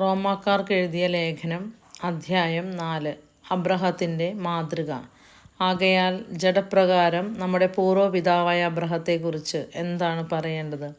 റോമാക്കാർക്ക് എഴുതിയ ലേഖനം അധ്യായം നാല് അബ്രഹത്തിന്റെ മാതൃക. ആകയാൽ ജഡപ്രകാരം നമ്മുടെ പൂർവപിതാവായ അബ്രഹത്തെക്കുറിച്ച് എന്താണ് പറയേണ്ടത്?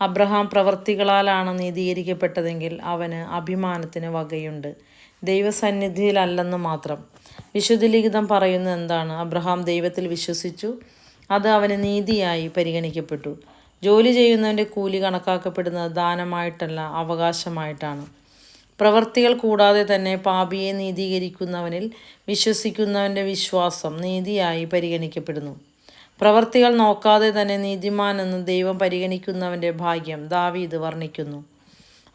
അബ്രഹാം പ്രവർത്തികളാലാണ് നീതീകരിക്കപ്പെട്ടതെങ്കിൽ അവന് അഭിമാനത്തിന് വകയുണ്ട്. ദൈവസന്നിധിയിലല്ലെന്ന് മാത്രം. വിശുദ്ധ ലിഖിതം പറയുന്നത് എന്താണ്? അബ്രഹാം ദൈവത്തിൽ വിശ്വസിച്ചു അത് അവന് നീതിയായി പരിഗണിക്കപ്പെട്ടു. ജോലി ചെയ്യുന്നവന്റെ കൂലി കണക്കാക്കപ്പെടുന്നത് ദാനമായിട്ടല്ല അവകാശമായിട്ടാണ്. പ്രവർത്തികൾ കൂടാതെ തന്നെ പാപിയെ നീതീകരിക്കുന്നവനിൽ വിശ്വസിക്കുന്നവന്റെ വിശ്വാസം നീതിയായി പരിഗണിക്കപ്പെടുന്നു. പ്രവർത്തികൾ നോക്കാതെ തന്നെ നീതിമാൻ എന്ന് ദൈവം പരിഗണിക്കുന്നവന്റെ ഭാഗ്യം ദാവീദ് വർണിക്കുന്നു.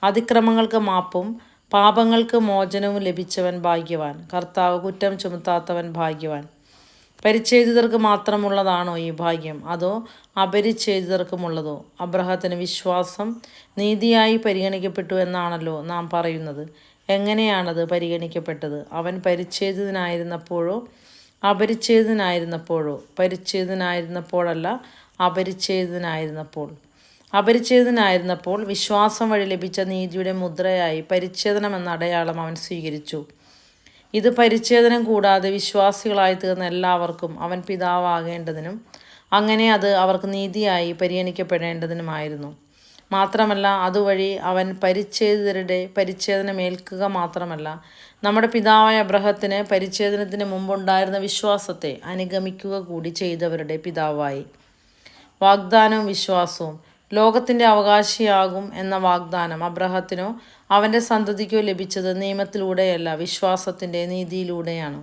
അതിക്രമങ്ങൾക്ക് മാപ്പും പാപങ്ങൾക്ക് മോചനവും ലഭിച്ചവൻ ഭാഗ്യവാൻ. കർത്താവ് കുറ്റം ചുമത്താത്തവൻ ഭാഗ്യവാൻ. പരിച്ഛേദിതർക്ക് മാത്രമുള്ളതാണോ ഈ ഭാഗ്യം? അതോ അപരിച്ഛേദിതർക്കുമുള്ളതോ? അബ്രഹത്തിന് വിശ്വാസം നീതിയായി പരിഗണിക്കപ്പെട്ടു എന്നാണല്ലോ നാം പറയുന്നത്. എങ്ങനെയാണത് പരിഗണിക്കപ്പെട്ടത്? അവൻ പരിച്ഛേദിതനായിരുന്നപ്പോഴോ? അപരിച്ഛേദിതനായിരുന്നപ്പോഴോ? പരിച്ഛേദിതനായിരുന്നപ്പോഴല്ല അപരിച്ഛേദിതനായിരുന്നപ്പോൾ. അപരിച്ഛേദനായിരുന്നപ്പോൾ വിശ്വാസം വഴി ലഭിച്ച നീതിയുടെ മുദ്രയായി പരിച്ഛേദനം എന്ന അടയാളം അവൻ സ്വീകരിച്ചു. ഇത് പരിച്ഛേദനം കൂടാതെ വിശ്വാസികളായി തീർന്ന എല്ലാവർക്കും അവൻ പിതാവാകേണ്ടതിനും അങ്ങനെ അത് അവർക്ക് നീതിയായി പരിഗണിക്കപ്പെടേണ്ടതിനുമായിരുന്നു. മാത്രമല്ല അതുവഴി അവൻ പരിച്ഛേദിതരുടെ പരിച്ഛേദനം ഏൽക്കുക മാത്രമല്ല നമ്മുടെ പിതാവായ അബ്രഹത്തിന് പരിച്ഛേദനത്തിന് മുമ്പുണ്ടായിരുന്ന വിശ്വാസത്തെ അനുഗമിക്കുക കൂടി ചെയ്തവരുടെ പിതാവായി. വാഗ്ദാനവും വിശ്വാസവും ലോകത്തിന്റെ അവകാശിയാകും എന്ന വാഗ്ദാനം അബ്രഹത്തിനോ അവന്റെ സന്തതിക്കോ ലഭിച്ചത് നിയമത്തിലൂടെയല്ല വിശ്വാസത്തിന്റെ നീതിയിലൂടെയാണ്.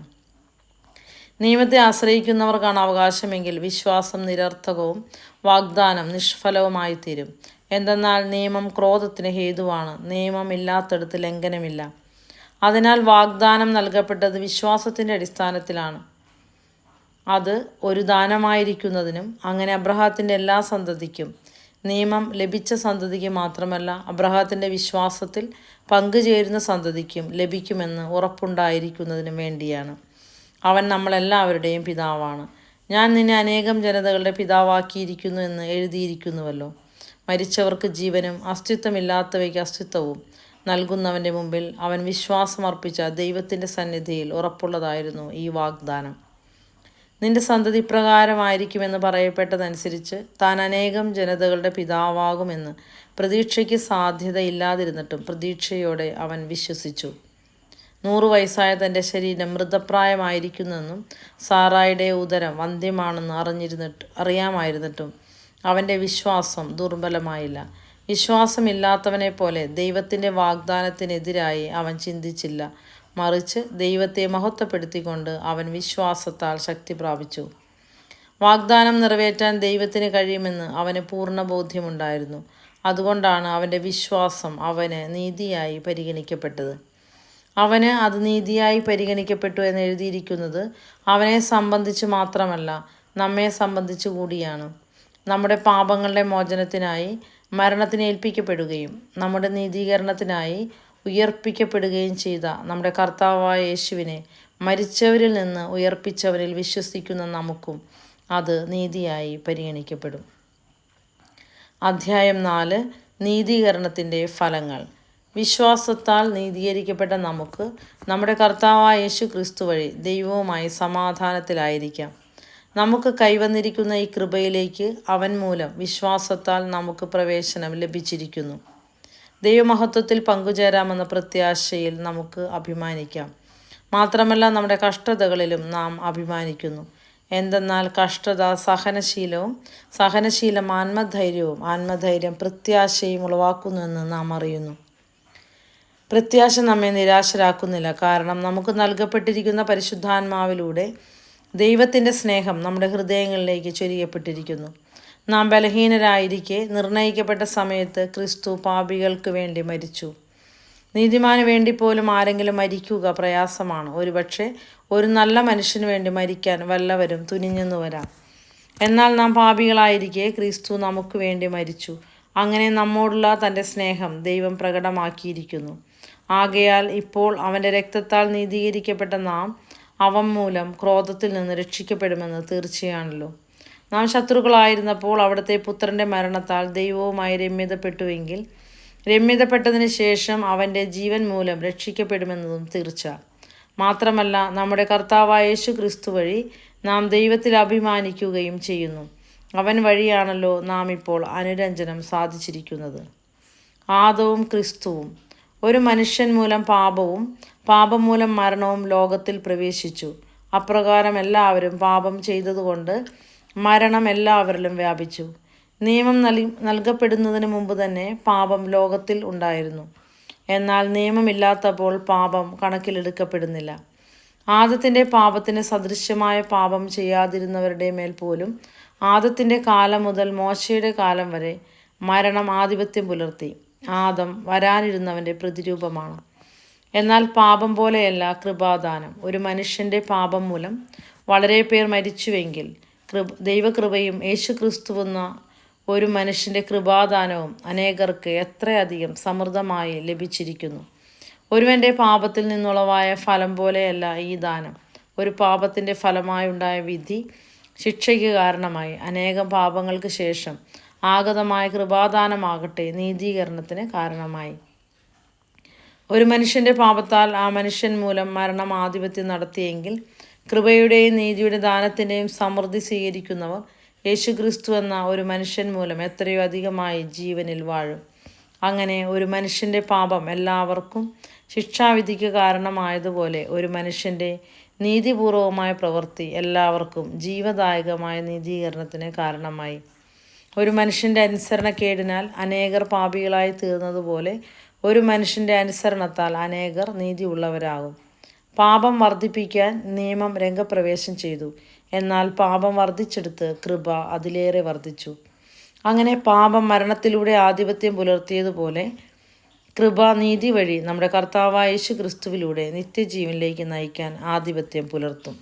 നിയമത്തെ ആശ്രയിക്കുന്നവർക്കാണ് അവകാശമെങ്കിൽ വിശ്വാസം നിരർത്ഥകവും വാഗ്ദാനം നിഷ്ഫലവുമായി തീരും എന്തെന്നാൽ നിയമം ക്രോധത്തിന് ഹേതുവാണ് നിയമം ഇല്ലാത്തടത്ത് ലംഘനമില്ല. അതിനാൽ വാഗ്ദാനം നൽകപ്പെട്ടത് വിശ്വാസത്തിന്റെ അടിസ്ഥാനത്തിലാണ്. അത് ഒരു ദാനമായിരിക്കുന്നതിനും അങ്ങനെ അബ്രഹാത്തിന്റെ എല്ലാ സന്തതിക്കും നിയമം ലഭിച്ച സന്തതിക്ക് മാത്രമല്ല അബ്രഹാത്തിന്റെ വിശ്വാസത്തിൽ പങ്കുചേരുന്ന സന്തതിക്കും ലഭിക്കുമെന്ന് ഉറപ്പുണ്ടായിരിക്കുന്നതിനു വേണ്ടിയാണ്. അവൻ നമ്മളെല്ലാവരുടെയും പിതാവാണ്. ഞാൻ നിന്നെ അനേകം ജനതകളുടെ പിതാവാക്കിയിരിക്കുന്നു എന്ന് എഴുതിയിരിക്കുന്നുവല്ലോ. മരിച്ചവർക്ക് ജീവനും അസ്തിത്വമില്ലാത്തവയ്ക്ക് അസ്തിത്വവും നൽകുന്നവന്റെ മുമ്പിൽ അവൻ വിശ്വാസമർപ്പിച്ച ദൈവത്തിന്റെ സന്നിധിയിൽ ഉറപ്പുള്ളതായിരുന്നു ഈ വാഗ്ദാനം. നിന്റെ സന്തതി ഇപ്രകാരമായിരിക്കുമെന്ന് പറയപ്പെട്ടതനുസരിച്ച് താൻ അനേകം ജനതകളുടെ പിതാവാകുമെന്ന് പ്രതീക്ഷയ്ക്ക് സാധ്യതയില്ലാതിരുന്നിട്ടും പ്രതീക്ഷയോടെ അവൻ വിശ്വസിച്ചു. നൂറു വയസ്സായ തന്റെ ശരീരം മൃതപ്രായമായിരിക്കുന്നെന്നും സാറായുടെ ഉദരം വന്ധ്യമാണെന്ന് അറിഞ്ഞിരുന്നിട്ട് അറിയാമായിരുന്നിട്ടും അവന്റെ വിശ്വാസം ദുർബലമായില്ല. വിശ്വാസമില്ലാത്തവനെ പോലെ ദൈവത്തിന്റെ വാഗ്ദാനത്തിനെതിരായി അവൻ ചിന്തിച്ചില്ല. മറിച്ച് ദൈവത്തെ മഹത്വപ്പെടുത്തിക്കൊണ്ട് അവൻ വിശ്വാസത്താൽ ശക്തി പ്രാപിച്ചു. വാഗ്ദാനം നിറവേറ്റാൻ ദൈവത്തിന് കഴിയുമെന്ന് അവന് പൂർണ ബോധ്യമുണ്ടായിരുന്നു. അതുകൊണ്ടാണ് അവന്റെ വിശ്വാസം അവന് നീതിയായി പരിഗണിക്കപ്പെട്ടത്. അവന് അത് നീതിയായി പരിഗണിക്കപ്പെട്ടു എന്ന് എഴുതിയിരിക്കുന്നത് അവനെ സംബന്ധിച്ച് മാത്രമല്ല നമ്മെ സംബന്ധിച്ച് കൂടിയാണ്. നമ്മുടെ പാപങ്ങളുടെ മോചനത്തിനായി മരണത്തിന് ഏൽപ്പിക്കപ്പെടുകയും നമ്മുടെ നീതീകരണത്തിനായി ഉയർപ്പിക്കപ്പെടുകയും ചെയ്ത നമ്മുടെ കർത്താവായ യേശുവിനെ മരിച്ചവരിൽ നിന്ന് ഉയർപ്പിച്ചവരിൽ വിശ്വസിക്കുന്ന നമുക്കും അത് നീതിയായി പരിഗണിക്കപ്പെടും. അധ്യായം നാല് നീതീകരണത്തിന്റെ ഫലങ്ങൾ. വിശ്വാസത്താൽ നീതീകരിക്കപ്പെട്ട നമുക്ക് നമ്മുടെ കർത്താവായ യേശു ക്രിസ്തു വഴി ദൈവവുമായി സമാധാനത്തിലായിരിക്കാം. നമുക്ക് കൈവന്നിരിക്കുന്ന ഈ കൃപയിലേക്ക് അവൻ മൂലം വിശ്വാസത്താൽ നമുക്ക് പ്രവേശനം ലഭിച്ചിരിക്കുന്നു. ദൈവമഹത്വത്തിൽ പങ്കുചേരാമെന്ന പ്രത്യാശയിൽ നമുക്ക് അഭിമാനിക്കാം. മാത്രമല്ല നമ്മുടെ കഷ്ടതകളിലും നാം അഭിമാനിക്കുന്നു. എന്തെന്നാൽ കഷ്ടത സഹനശീലവും സഹനശീലം ആത്മധൈര്യവും ആത്മധൈര്യം പ്രത്യാശയും ഉളവാക്കുന്നുവെന്ന് നാം അറിയുന്നു. പ്രത്യാശ നമ്മെ നിരാശരാക്കുന്നില്ല. കാരണം നമുക്ക് നൽകപ്പെട്ടിരിക്കുന്ന പരിശുദ്ധാത്മാവിലൂടെ ദൈവത്തിന്റെ സ്നേഹം നമ്മുടെ ഹൃദയങ്ങളിലേക്ക് ചൊരിയപ്പെട്ടിരിക്കുന്നു. നാം ബലഹീനരായിരിക്കെ നിർണയിക്കപ്പെട്ട സമയത്ത് ക്രിസ്തു പാപികൾക്ക് വേണ്ടി മരിച്ചു. നീതിമാന് വേണ്ടി പോലും ആരെങ്കിലും മരിക്കുക പ്രയാസമാണ്. ഒരുപക്ഷെ ഒരു നല്ല മനുഷ്യന് വേണ്ടി മരിക്കാൻ വല്ലവരും തുനിഞ്ഞെന്ന് വരാം. എന്നാൽ നാം പാപികളായിരിക്കെ ക്രിസ്തു നമുക്ക് വേണ്ടി മരിച്ചു. അങ്ങനെ നമ്മോടുള്ള തന്റെ സ്നേഹം ദൈവം പ്രകടമാക്കിയിരിക്കുന്നു. ആകയാൽ ഇപ്പോൾ അവന്റെ രക്തത്താൽ നീതീകരിക്കപ്പെട്ട നാം അവൻ മൂലം ക്രോധത്തിൽ നിന്ന് രക്ഷിക്കപ്പെടുമെന്ന് തീർച്ചയാണല്ലോ. നാം ശത്രുക്കളായിരുന്നപ്പോൾ അവിടുത്തെ പുത്രന്റെ മരണത്താൽ ദൈവവുമായി രമ്യതപ്പെട്ടുവെങ്കിൽ രമ്യതപ്പെട്ടതിന് ശേഷം അവന്റെ ജീവൻ മൂലം രക്ഷിക്കപ്പെടുമെന്നതും തീർച്ച. മാത്രമല്ല നമ്മുടെ കർത്താവായ യേശു ക്രിസ്തു വഴി നാം ദൈവത്തിൽ അഭിമാനിക്കുകയും ചെയ്യുന്നു. അവൻ വഴിയാണല്ലോ നാം ഇപ്പോൾ അനുരഞ്ജനം സാധിച്ചിരിക്കുന്നത്. ആദവും ക്രിസ്തുവും ഒരു മനുഷ്യൻ മൂലം പാപവും പാപം മൂലം മരണവും ലോകത്തിൽ പ്രവേശിച്ചു. അപ്രകാരം എല്ലാവരും പാപം ചെയ്തതുകൊണ്ട് മരണം എല്ലാവരിലും വ്യാപിച്ചു. നിയമം നൽകി നൽകപ്പെടുന്നതിന് മുമ്പ് തന്നെ പാപം ലോകത്തിൽ ഉണ്ടായിരുന്നു. എന്നാൽ നിയമമില്ലാത്തപ്പോൾ പാപം കണക്കിലെടുക്കപ്പെടുന്നില്ല. ആദത്തിന്റെ പാപത്തിന് സദൃശ്യമായ പാപം ചെയ്യാതിരുന്നവരുടെ മേൽ പോലും ആദത്തിന്റെ കാലം മുതൽ മോശയുടെ കാലം വരെ മരണം ആധിപത്യം പുലർത്തി. ആദം വരാനിരുന്നവന്റെ പ്രതിരൂപമാണ്. എന്നാൽ പാപം പോലെയല്ല കൃപാദാനം. ഒരു മനുഷ്യന്റെ പാപം മൂലം വളരെ പേർ മരിച്ചുവെങ്കിൽ കൃപ ദൈവകൃപയും യേശു ക്രിസ്തുവെന്ന ഒരു മനുഷ്യന്റെ കൃപാദാനവും അനേകർക്ക് എത്രയധികം സമൃദ്ധമായി ലഭിച്ചിരിക്കുന്നു. ഒരുവന്റെ പാപത്തിൽ നിന്നുളവായ ഫലം പോലെയല്ല ഈ ദാനം. ഒരു പാപത്തിന്റെ ഫലമായുണ്ടായ വിധി ശിക്ഷയ്ക്ക് കാരണമായി. അനേകം പാപങ്ങൾക്ക് ശേഷം ആഗതമായ കൃപാദാനമാകട്ടെ നീതീകരണത്തിന് കാരണമായി. ഒരു മനുഷ്യന്റെ പാപത്താൽ ആ മനുഷ്യൻ മൂലം മരണം ആധിപത്യം നടത്തിയെങ്കിൽ കൃപയുടെയും നീതിയുടെ ദാനത്തിന്റെയും സമൃദ്ധി സ്വീകരിക്കുന്നവർ യേശുക്രിസ്തു എന്ന ഒരു മനുഷ്യൻ മൂലം എത്രയോ അധികമായി ജീവനിൽ വാഴും. അങ്ങനെ ഒരു മനുഷ്യന്റെ പാപം എല്ലാവർക്കും ശിക്ഷാവിധിക്ക് കാരണമായതുപോലെ ഒരു മനുഷ്യന്റെ നീതിപൂർവമായ പ്രവൃത്തി എല്ലാവർക്കും ജീവദായകമായ നീതീകരണത്തിന് കാരണമായി. ഒരു മനുഷ്യന്റെ അനുസരണക്കേടിനാൽ അനേകർ പാപികളായി തീർന്നതുപോലെ ഒരു മനുഷ്യന്റെ അനുസരണത്താൽ അനേകർ നീതിയുള്ളവരാകും. പാപം വർദ്ധിപ്പിക്കാൻ നിയമം രംഗപ്രവേശം ചെയ്തു. എന്നാൽ പാപം വർദ്ധിച്ചെടുത്ത് കൃപ അതിലേറെ വർദ്ധിച്ചു. അങ്ങനെ പാപം മരണത്തിലൂടെ ആധിപത്യം പുലർത്തിയതുപോലെ കൃപ നീതി വഴി നമ്മുടെ കർത്താവായ യേശു ക്രിസ്തുവിലൂടെ നിത്യജീവനിലേക്ക് നയിക്കാൻ ആധിപത്യം പുലർത്തും.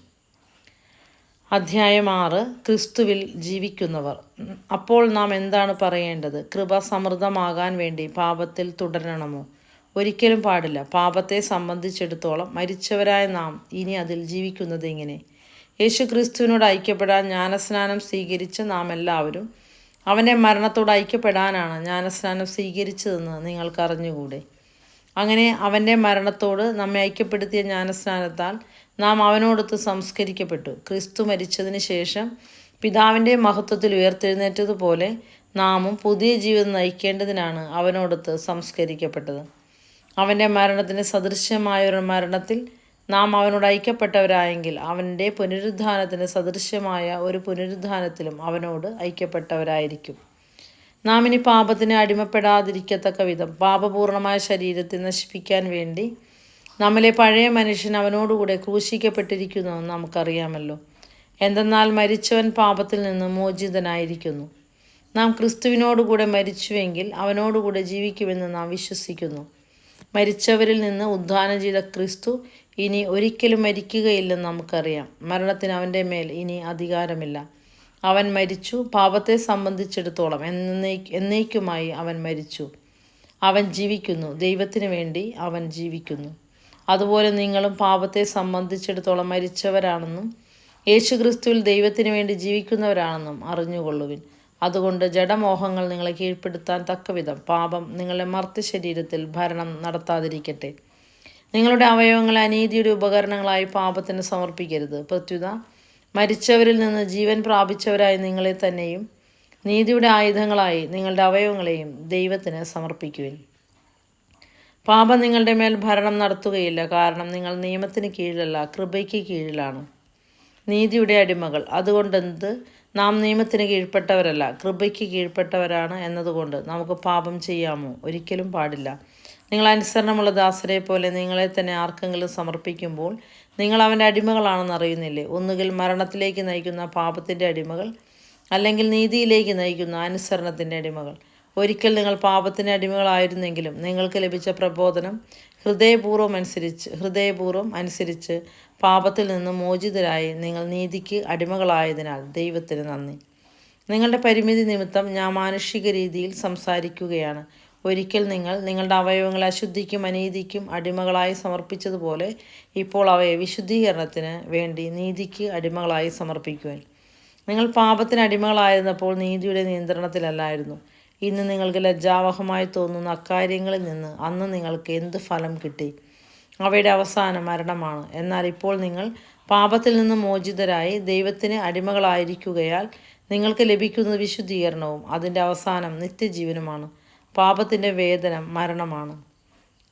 അധ്യായം ആറ് ക്രിസ്തുവിൽ ജീവിക്കുന്നവർ. അപ്പോൾ നാം എന്താണ് പറയേണ്ടത്? കൃപ സമൃദ്ധമാകാൻ വേണ്ടി പാപത്തിൽ തുടരണമോ? ഒരിക്കലും പാടില്ല. പാപത്തെ സംബന്ധിച്ചിടത്തോളം മരിച്ചവരായ നാം ഇനി അതിൽ ജീവിക്കുന്നത് എങ്ങനെ? യേശു ക്രിസ്തുവിനോട് ഐക്യപ്പെടാൻ ജ്ഞാനസ്നാനം സ്വീകരിച്ച നാം എല്ലാവരും അവന്റെ മരണത്തോട് ഐക്യപ്പെടാനാണ് ജ്ഞാനസ്നാനം സ്വീകരിച്ചതെന്ന് നിങ്ങൾക്ക് അറിഞ്ഞുകൂടെ? അങ്ങനെ അവന്റെ മരണത്തോട് നമ്മെ ഐക്യപ്പെടുത്തിയ ജ്ഞാനസ്നാനത്താൽ നാം അവനോടൊത്ത് സംസ്കരിക്കപ്പെട്ടു. ക്രിസ്തു മരിച്ചതിന് ശേഷം പിതാവിന്റെ മഹത്വത്തിൽ ഉയർത്തെഴുന്നേറ്റതുപോലെ നാമും പുതിയ ജീവിതം നയിക്കേണ്ടതിനാണ് അവനോടൊത്ത് സംസ്കരിക്കപ്പെട്ടത്. അവന്റെ മരണത്തിന് സദൃശ്യമായ ഒരു മരണത്തിൽ നാം അവനോട് ഐക്യപ്പെട്ടവരായെങ്കിൽ അവന്റെ പുനരുദ്ധാനത്തിന് സദൃശ്യമായ ഒരു പുനരുദ്ധാനത്തിലും അവനോട് ഐക്യപ്പെട്ടവരായിരിക്കും. നാം ഇനി പാപത്തിന് അടിമപ്പെടാതിരിക്കത്തക്ക വിധം പാപപൂർണമായ ശരീരത്തെ നശിപ്പിക്കാൻ വേണ്ടി നമ്മളെ പഴയ മനുഷ്യൻ അവനോടുകൂടെ ക്രൂശിക്കപ്പെട്ടിരിക്കുന്നുവെന്ന് നമുക്കറിയാമല്ലോ. എന്തെന്നാൽ മരിച്ചവൻ പാപത്തിൽ നിന്ന് മോചിതനായിരിക്കുന്നു. നാം ക്രിസ്തുവിനോടുകൂടെ മരിച്ചുവെങ്കിൽ അവനോടുകൂടെ ജീവിക്കുമെന്ന് നാം വിശ്വസിക്കുന്നു. മരിച്ചവരിൽ നിന്ന് ഉദ്ധാനം ചെയ്ത ക്രിസ്തു ഇനി ഒരിക്കലും മരിക്കുകയില്ലെന്ന് നമുക്കറിയാം. മരണത്തിന് അവന്റെ മേൽ ഇനി അധികാരമില്ല. അവൻ മരിച്ചു. പാപത്തെ സംബന്ധിച്ചിടത്തോളം എന്നേ എന്നേക്കുമായി അവൻ മരിച്ചു. അവൻ ജീവിക്കുന്നു. ദൈവത്തിന് വേണ്ടി അവൻ ജീവിക്കുന്നു. അതുപോലെ നിങ്ങളും പാപത്തെ സംബന്ധിച്ചിടത്തോളം മരിച്ചവരാണെന്നും യേശുക്രിസ്തുവിൽ ദൈവത്തിന് വേണ്ടി ജീവിക്കുന്നവരാണെന്നും അറിഞ്ഞുകൊള്ളുവിൻ. അതുകൊണ്ട് ജഡമോഹങ്ങൾ നിങ്ങളെ കീഴ്പ്പെടുത്താൻ തക്കവിധം. പാപം നിങ്ങളുടെ മർത്തി ശരീരത്തിൽ ഭരണം നടത്താതിരിക്കട്ടെ. നിങ്ങളുടെ അവയവങ്ങളെ അനീതിയുടെ ഉപകരണങ്ങളായി പാപത്തിന് സമർപ്പിക്കരുത്. പ്രത്യുത മരിച്ചവരിൽ നിന്ന് ജീവൻ പ്രാപിച്ചവരായി നിങ്ങളെ തന്നെയും നീതിയുടെ ആയുധങ്ങളായി നിങ്ങളുടെ അവയവങ്ങളെയും ദൈവത്തിന് സമർപ്പിക്കുവിൻ. പാപം നിങ്ങളുടെ മേൽ ഭരണം നടത്തുകയില്ല. കാരണം നിങ്ങൾ നിയമത്തിന് കീഴിലല്ല കൃപയ്ക്ക് കീഴിലാണ്. നീതിയുടെ അടിമകൾ. അതുകൊണ്ടെന്ത് നാം നിയമത്തിന് കീഴ്പ്പെട്ടവരല്ല കൃപയ്ക്ക് കീഴ്പ്പെട്ടവരാണ് എന്നതുകൊണ്ട് നമുക്ക് പാപം ചെയ്യാമോ? ഒരിക്കലും പാടില്ല. നിങ്ങൾ അനുസരണമുള്ള ദാസരെ പോലെ നിങ്ങളെ തന്നെ ആർക്കെങ്കിലും സമർപ്പിക്കുമ്പോൾ നിങ്ങൾ അവന്റെ അടിമകളാണെന്ന് അറിയുന്നില്ലേ? ഒന്നുകിൽ മരണത്തിലേക്ക് നയിക്കുന്ന പാപത്തിന്റെ അടിമകൾ അല്ലെങ്കിൽ നീതിയിലേക്ക് നയിക്കുന്ന അനുസരണത്തിന്റെ അടിമകൾ. ഒരിക്കൽ നിങ്ങൾ പാപത്തിന് അടിമകളായിരുന്നെങ്കിലും നിങ്ങൾക്ക് ലഭിച്ച പ്രബോധനം ഹൃദയപൂർവം അനുസരിച്ച് ഹൃദയപൂർവം അനുസരിച്ച് പാപത്തിൽ നിന്ന് മോചിതരായി നിങ്ങൾ നീതിക്ക് അടിമകളായതിനാൽ ദൈവത്തിന് നന്ദി. നിങ്ങളുടെ പരിമിതി നിമിത്തം ഞാൻ മാനുഷിക രീതിയിൽ സംസാരിക്കുകയാണ്. ഒരിക്കൽ നിങ്ങൾ നിങ്ങളുടെ അവയവങ്ങളെ അശുദ്ധിക്കും അനീതിക്കും അടിമകളായി സമർപ്പിച്ചതുപോലെ ഇപ്പോൾ അവയെ വിശുദ്ധീകരണത്തിന് വേണ്ടി നീതിക്ക് അടിമകളായി സമർപ്പിക്കുവാൻ. നിങ്ങൾ പാപത്തിന് അടിമകളായിരുന്നപ്പോൾ നീതിയുടെ നിയന്ത്രണത്തിലല്ലായിരുന്നു. ഇന്ന് നിങ്ങൾക്ക് ലജ്ജാവഹമായി തോന്നുന്ന അക്കാര്യങ്ങളിൽ നിന്ന് അന്ന് നിങ്ങൾക്ക് എന്ത് ഫലം കിട്ടി? അവയുടെ അവസാന മരണമാണ്. എന്നാൽ ഇപ്പോൾ നിങ്ങൾ പാപത്തിൽ നിന്ന് മോചിതരായി ദൈവത്തിന് അടിമകളായിരിക്കുകയാൽ നിങ്ങൾക്ക് ലഭിക്കുന്നത് വിശുദ്ധീകരണവും അതിന്റെ അവസാനം നിത്യജീവനുമാണ്. പാപത്തിന്റെ വേതനം മരണമാണ്.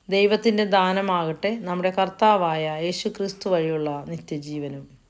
ദൈവത്തിന്റെ ദാനമാകട്ടെ നമ്മുടെ കർത്താവായ യേശു ക്രിസ്തു വഴിയുള്ള നിത്യജീവനും.